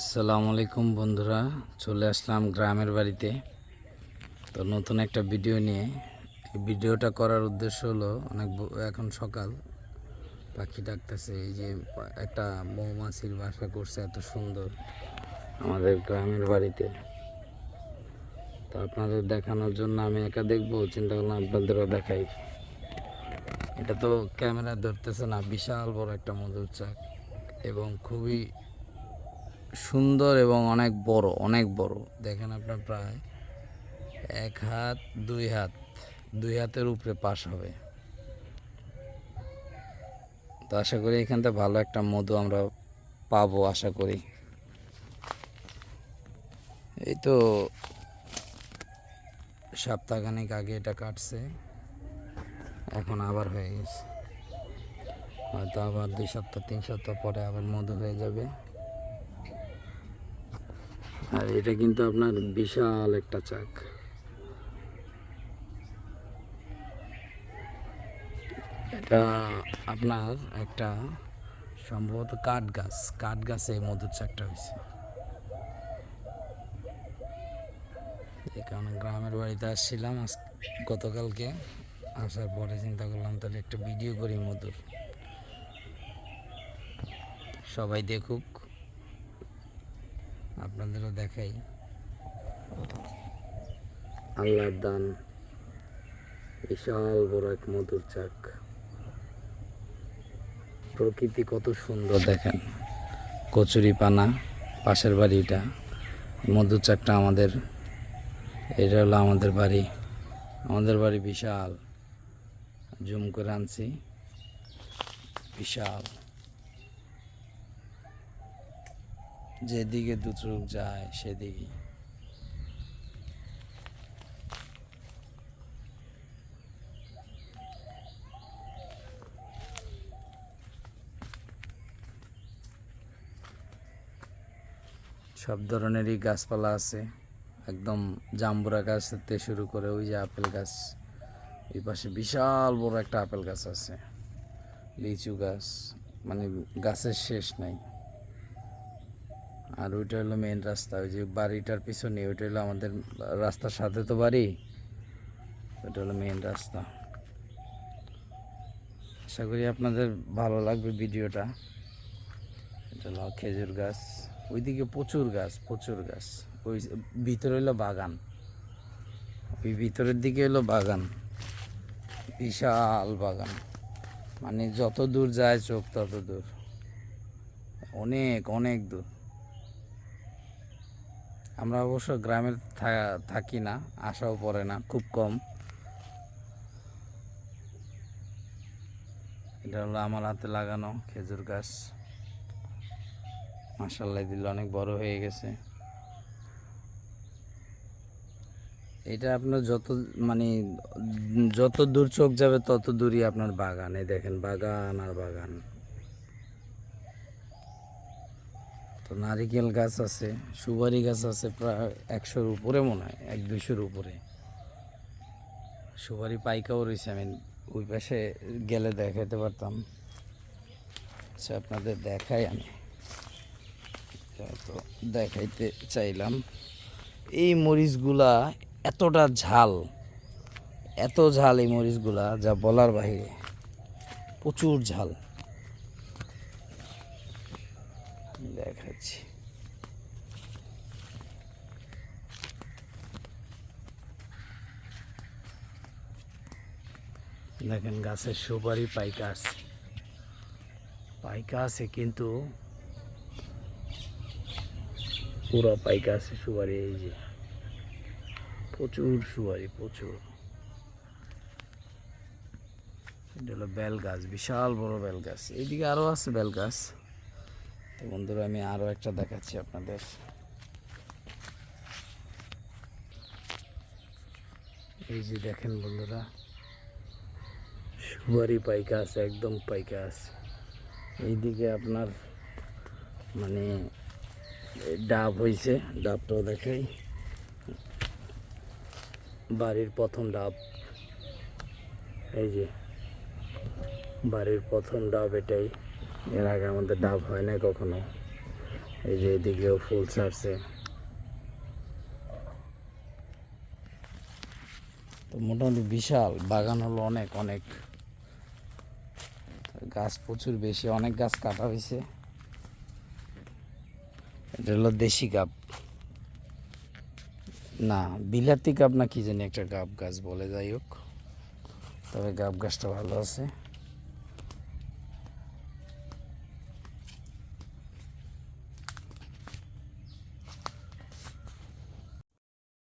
আসসালামু আলাইকুম বন্ধুরা, চলে আসলাম গ্রামের বাড়িতে। তো নতুন একটা ভিডিও নিয়ে। এই ভিডিওটা করার উদ্দেশ্য হলো, অনেক এখন সকাল, পাখি ডাকতেছে, এই যে একটা মৌমাছির বাসা করছে, এত সুন্দর আমাদের গ্রামের বাড়িতে। তো আপনাদের দেখানোর জন্য আমি একা দেখব, চিন্তা করলাম আপনাদেরও দেখাই। এটা তো ক্যামেরা ধরতেছে না, বিশাল বড় একটা মধুর চাক, এবং খুবই সুন্দর এবং অনেক বড় অনেক বড়। দেখেন আপনার প্রায় এক হাত, দুই হাত, দুই হাতের উপরে পাশ হবে। তো আশা করি এখান থেকে ভালো একটা মধু আমরা পাবো, আশা করি। এই তো সপ্তাহখানেক আগে এটা কাটছে, এখন আবার হয়ে গেছে। হয়তো আবার দুই সপ্তাহ, তিন সপ্তাহ পরে আবার মধু হয়ে যাবে। আর এটা কিন্তু আপনার বিশাল একটা চাক। এটা আপনার একটা সম্ভবত কাঠ গাছ, কাঠ গাছে মধুর চাকটা হয়েছে। কারণে গ্রামের বাড়িতে আসছিলাম আজ গতকালকে, আসার পরে চিন্তা করলাম তাহলে একটা ভিডিও করি মধুর। সবাই দেখুক। আপনাদেরও দেখাই। আল্লাহর দান, বিশাল বড় এক মধুর চাক। প্রকৃতি কত সুন্দর দেখেন। কচুরি পানা, পাশের বাড়িটা। মধুর চাকটা আমাদের, এটা হলো আমাদের বাড়ি। আমাদের বাড়ি বিশাল। জুম করে আনছি। বিশাল। যেদিকে দু চোখ যায় সেদিকে সব ধরনেরই গাছপালা আছে। একদম জাম্বুরা গাছ থেকে শুরু করে ওই যে আপেল গাছ এই পাশে বিশাল বড় একটা আপেল গাছ আছে। লিচু গাছ মানে গাছের শেষ নাই। আর ওইটা হলো মেন রাস্তা, ওই যে বাড়িটার পিছনে, ওইটা হলো আমাদের রাস্তার সাথে তো বাড়ি। ওইটা হলো মেন রাস্তা। আশা করি আপনাদের ভালো লাগবে ভিডিওটা। এটা হলো খেজুর গাছ, ওইদিকে প্রচুর গাছ প্রচুর গাছ। ওই ভিতরে হলো বাগান, ওই ভিতরের দিকে হলো বাগান। বিশাল বাগান। মানে যত দূর যায় চোখ তত দূর। অনেক অনেক দূর। আমরা অবশ্য গ্রামে থাকি না আসাও পড়ে না, খুব কম। এটা হলো আমার হাতে লাগানো খেজুর গাছ। মাসাল্লাহ দিল অনেক বড় হয়ে গেছে। এটা আপনার যত মানে যত দূর চোখ যাবে, তত দূরই আপনার বাগান। এই দেখেন, বাগান আর বাগান। তো নারিকেল গাছ আছে, সুপারি গাছ আছে প্রায় একশোর উপরে মনে হয়, এক দুইশোর উপরে। সুপারি পাইকাও রয়েছে আমি ওই পাশে গেলে দেখাতে পারতাম। আচ্ছা আপনাদের দেখাই আমি। তো দেখাইতে চাইলাম। এই মরিচগুলা এতটা ঝাল, এত ঝাল এই মরিচগুলা যা বলার বাইরে প্রচুর ঝাল আমি দেখাচ্ছি দেখেন গাছের সুপারি পাইকা আছে পাইকা আছে কিন্তু পুরো পাইকা আছে সুপারি, এই যে প্রচুর সুপারি, প্রচুর। হলো বেল গাছ বিশাল বড় বেল গাছ এইদিকে আরও আছে বেল গাছ তো বন্ধুরা, আমি আরও একটা দেখাচ্ছি আপনাদের। এই যে দেখেন বন্ধুরা সুপারি পাইকা আছে একদম পাইকা আছে এইদিকে আপনার মানে ডাব হয়েছে ডাবটাও দেখাই। বাড়ির প্রথম ডাব। এই যে, বাড়ির প্রথম ডাব এটাই। এর আগে আমাদের ডাব হয় না কখনো। এই যে এদিকেও ফুল ছাড়ছে। তো মোটামুটি বিশাল, বাগান হলো অনেক অনেক। গাছ প্রচুর বেশি, অনেক গাছ কাটা হয়েছে। এটা হলো দেশি গাব না, বিলাতি গাব না কি জানি একটা গাব গাছ বলে, যাই হোক। তবে গাব গাছটা ভালো আছে।